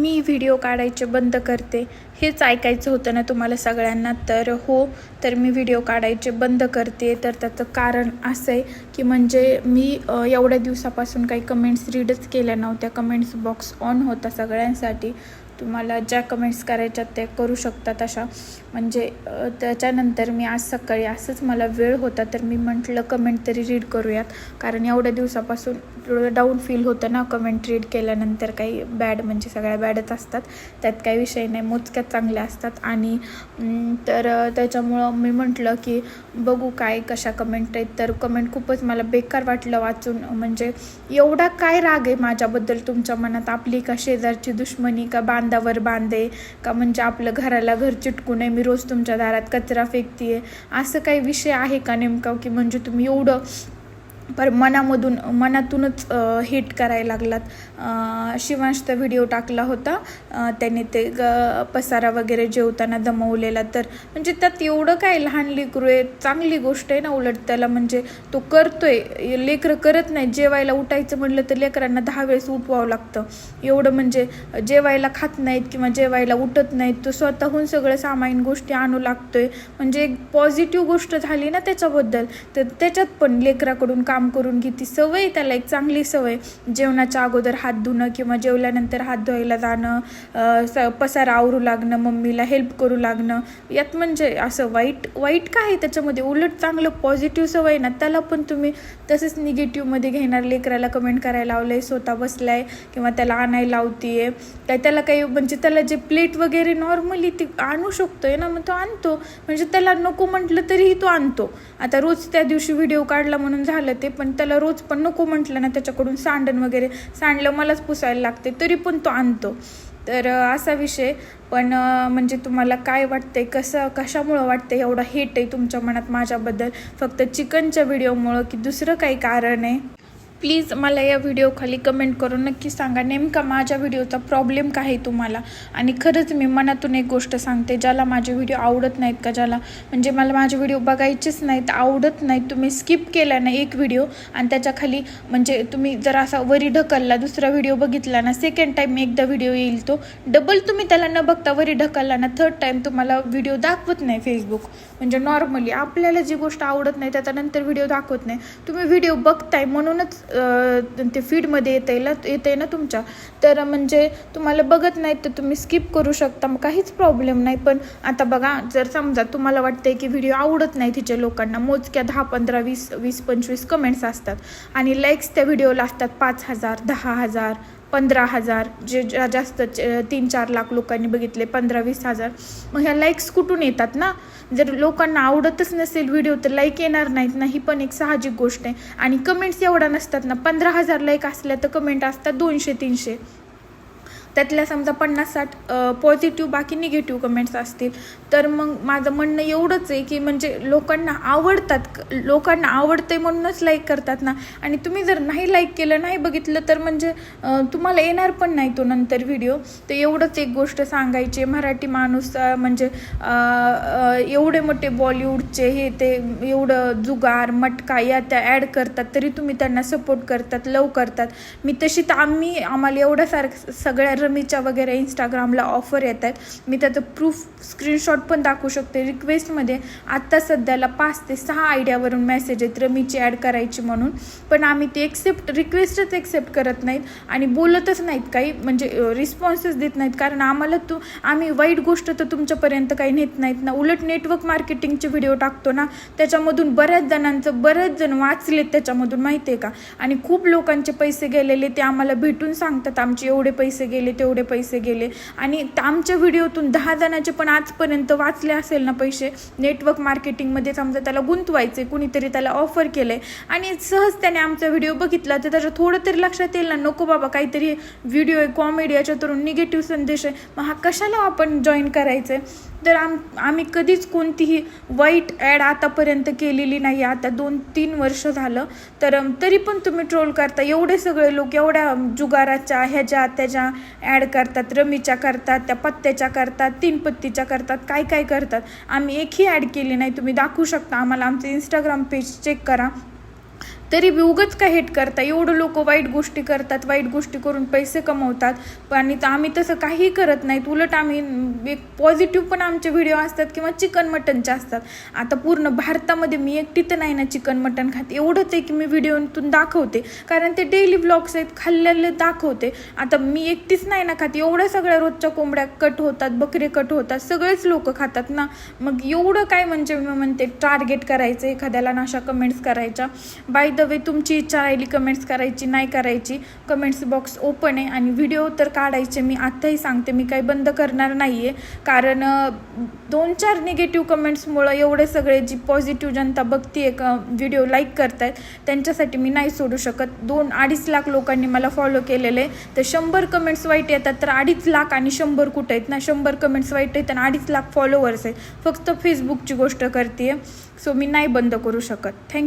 मी video काढायचे बंद करते. हेच ऐकायचं होतं ना तुम्हाला सगळ्यांना? तर हो तर मी व्हिडिओ काढायचे बंद करते. तर त्याचं कारण असं आहे की म्हणजे मी एवढ्या दिवसापासून काही कमेंट्स रीडच केल्या नव्हत्या. कमेंट्स बॉक्स ऑन होता सगळ्यांसाठी. तुम्हाला ज्या कमेंट्स करायच्या त्या करू शकता अशा म्हणजे त्याच्यानंतर मी आज सकाळी असंच मला वेळ होता तर मी म्हटलं कमेंट तरी रीड करूयात. कारण एवढ्या दिवसापासून थोडं डाऊन फील होतं ना कमेंट रीड केल्यानंतर काही बॅड म्हणजे सगळ्या बॅडच असतात. त्यात काही विषय नाही मोजक्यात चांगल्या असतात. आणि तर त्याच्यामुळं मी म्हटलं की बघू काय कशा कमेंट आहेत. तर कमेंट खूपच मला बेकार वाटलं वाचून. म्हणजे एवढा काय राग आहे माझ्याबद्दल तुमच्या मनात? आपली का शेजारची दुश्मनी का बांध बांधावर बांधे का म्हणजे आपलं घराला घर चिटकू नये मी रोज तुमच्या दारात कचरा फेकतीये असं काही विषय आहे का नेमका? की म्हणजे तुम्ही एवढं पर मनामधून मनातूनच हिट करायला लागलात. शिवांशचा व्हिडिओ टाकला होता. त्याने ते ग पसारा वगैरे जेवताना दमवलेला. तर म्हणजे त्यात एवढं काय लहान लेकरू आहे चांगली गोष्ट आहे ना उलट त्याला म्हणजे तो करतोय. लेकरं करत नाही जेवायला उठायचं म्हटलं तर लेकरांना दहा वेळेस उठवावं लागतं. एवढं म्हणजे जेवायला खात नाहीत किंवा जेवायला उठत नाहीत. तो स्वतःहून सगळं सामायिक गोष्टी आणू लागतोय. म्हणजे एक पॉझिटिव्ह गोष्ट झाली ना त्याच्याबद्दल तर त्याच्यात पण लेकराकडून काम काम करून घेते सवय त्याला एक चांगली सवय. जेवणाच्या अगोदर हात धुणं किंवा जेवल्यानंतर हात धुवायला जाणं स पसारा आवरू लागणं मम्मीला हेल्प करू लागणं यात म्हणजे असं वाईट वाईट काय आहे त्याच्यामध्ये? उलट चांगलं पॉझिटिव्ह सवय ना त्याला पण तुम्ही तसंच निगेटिव्हमध्ये घेणार. लेकराला कमेंट करायला लावलंय स्वतः बसलाय किंवा त्याला आणायला लावतीये. काय त्याला काही म्हणजे त्याला जे प्लेट वगैरे नॉर्मली ती आणू शकतोय ना मग तो आणतो. म्हणजे त्याला नको म्हटलं तरीही तो आणतो. आता रोज त्या दिवशी व्हिडिओ काढला म्हणून झालं ते पण त्याला रोज पण नको म्हटलं ना त्याच्याकडून सांडण वगैरे. सांडलं मलाच पुसायला लागते तरी पण तो आणतो. तर असा विषय. पण म्हणजे तुम्हाला काय वाटतंय कसं कशामुळं वाटतंय एवढा हेट आहे तुमच्या मनात माझ्याबद्दल? फक्त चिकनच्या व्हिडिओमुळं की दुसरं काही कारण आहे? प्लीज मला या व्हिडिओखाली कमेंट करून नक्की सांगा नेमका माझ्या व्हिडिओचा प्रॉब्लेम काय आहे तुम्हाला? आणि खरंच मी मनातून एक गोष्ट सांगते ज्याला माझे व्हिडिओ आवडत नाहीत का ज्याला? म्हणजे मला माझे व्हिडिओ बघायचेच नाहीत आवडत नाहीत. तुम्ही स्किप केला ना एक व्हिडिओ आणि त्याच्याखाली म्हणजे तुम्ही जर असा वरी ढकलला दुसरा व्हिडिओ बघितला ना सेकंड टाईम एकदा व्हिडिओ येईल तो. डबल तुम्ही त्याला न बघता वरी ढकलला ना थर्ड टाईम तुम्हाला व्हिडिओ दाखवत नाही फेसबुक म्हणजे नॉर्मली आपल्याला जी गोष्ट आवडत नाही त्याच्यानंतर व्हिडिओ दाखवत नाही. तुम्ही व्हिडिओ बघताय म्हणूनच ते फीडमध्ये येत आहे येत आहे ना तुमच्या. तर म्हणजे तुम्हाला बघत नाहीत तर तुम्ही स्किप करू शकता मग काहीच प्रॉब्लेम नाही. पण आता बघा जर समजा तुम्हाला वाटतंय की व्हिडिओ आवडत नाही तिच्या लोकांना मोजक्या दहा पंधरा वीस वीस पंचवीस कमेंट्स असतात. आणि लाईक्स त्या व्हिडिओला असतात पाच हजार दहा हजार पंधरा हजार जे जा- जास्त च- तीन चार लाख लोकांनी बघितले पंधरा वीस हजार. मग ह्या लाईक्स कुठून येतात ना? जर लोकांना आवडतच नसेल व्हिडिओ तर लाईक येणार नाहीत ना? ही पण एक साहजिक गोष्ट आहे. आणि कमेंट्स एवढा नसतात ना? पंधरा हजार लाईक असल्या तर कमेंट असतात दोनशे तीनशे. त्यातल्या समजा पन्नास साठ पॉझिटिव्ह बाकी निगेटिव्ह कमेंट्स असतील. तर मग माझं म्हणणं एवढंच आहे की म्हणजे लोकांना आवडतात लोकांना आवडते म्हणूनच लाईक करतात ना. आणि तुम्ही जर नाही लाईक केलं नाही बघितलं तर म्हणजे तुम्हाला येणार पण नाही तो नंतर व्हिडिओ तर एवढंच एक गोष्ट सांगायची मराठी माणूस म्हणजे एवढे मोठे बॉलिवूडचे हे ते एवढं जुगार मटका या त्या ॲड करतात तरी तुम्ही त्यांना सपोर्ट करतात लव करतात. मी तशी तर आम्ही आम्हाला एवढ्या सारखं सगळ्या रमीच्या वगैरे इंस्टाग्रामला ऑफर येत आहेत. मी त्याचं प्रूफ स्क्रीनशॉट पण दाखवू शकते. रिक्वेस्टमध्ये आत्ता सध्याला पाच ते सहा आयडियावरून मेसेज आहेत रमीची ॲड करायची म्हणून. पण आम्ही ते एक्सेप्ट रिक्वेस्टच एक्सेप्ट करत नाहीत आणि बोलतच नाहीत काही. म्हणजे रिस्पॉन्सच देत नाहीत. कारण आम्हाला तू आम्ही वाईट गोष्ट तर तुमच्यापर्यंत काही नेत नाहीत ना. उलट नेटवर्क मार्केटिंगचे व्हिडिओ टाकतो ना. त्याच्यामधून बऱ्याच जणांचं बरेच जण वाचलेत त्याच्यामधून. माहिती आहे का? आणि खूप लोकांचे पैसे गेलेले ते आम्हाला भेटून सांगतात. आमचे एवढे पैसे गेले तेवढे पैसे गेले. आणि आमच्या व्हिडिओतून दहा जणांचे पण आजपर्यंत वाचले असेल ना पैसे नेटवर्क मार्केटिंगमध्ये समजा त्याला गुंतवायचे कुणीतरी त्याला ऑफर केलंय. आणि सहज त्याने आमचा व्हिडिओ बघितला तर त्याच्या थोडं तरी लक्षात येईल ना नको बाबा काहीतरी व्हिडिओ आहे कॉमेडी याच्यातून निगेटिव्ह संदेश आहे. मग हा कशाला आपण जॉईन करायचं आहे तर आम आम्ही कधीच कोणतीही वाईट ॲड आतापर्यंत केलेली नाही. आता दोन तीन वर्ष झालं. तर तरी पण तुम्ही ट्रोल करता. एवढे सगळे लोक एवढ्या जुगाराच्या ह्याच्या त्याच्या ॲड करतात. रमीच्या करतात त्या पत्त्याच्या करतात तीन पत्तीच्या करतात काय काय करतात. आम्ही एकही ॲड केली नाही. तुम्ही दाखवू शकता. आम्हाला आमचं इंस्टाग्राम पेज चेक करा. तरी बी उगच का हेट करता? एवढं लोक वाईट गोष्टी करतात वाईट गोष्टी करून पैसे कमवतात. पण आणि आम्ही तसं काहीही करत नाहीत. उलट आम्ही एक पॉझिटिव्ह पण आमचे व्हिडिओ असतात किंवा चिकन मटनचे असतात. आता पूर्ण भारतामध्ये मी एकटी तर नाही ना चिकन मटन खात. एवढंच आहे की मी व्हिडिओतून दाखवते. कारण ते डेली ब्लॉग्स आहेत खाल्लेले दाखवते. आता मी एकटीच नाही ना खात. एवढ्या सगळ्या रोजच्या कोंबड्या कट होतात बकरे कट होतात सगळेच लोक खातात ना. मग एवढं काय म्हणजे मी म्हणते टार्गेट करायचं एखाद्याला ना अशा कमेंट्स करायच्या. बाय द वे तुमची इच्छा राहिली कमेंट्स करायची नाही करायची कमेंट्स बॉक्स ओपन आहे आणि व्हिडिओ तर काढायचे. मी आत्ताही सांगते मी काही बंद करणार नाही आहे कारण दोन चार निगेटिव्ह कमेंट्समुळं एवढे सगळे जी पॉझिटिव्ह जनता बघते एक व्हिडिओ लाईक करतायत त्यांच्यासाठी मी नाही सोडू शकत. दोन अडीच लाख लोकांनी मला फॉलो केलेले आहे. तर शंभर कमेंट्स वाईट येतात तर अडीच लाख आणि शंभर कुठे आहेत ना? शंभर कमेंट्स वाईट आहेत आणि अडीच लाख फॉलोवर्स आहेत. फक्त फेसबुकची गोष्ट करते सो मी नाही बंद करू शकत. थँक्यू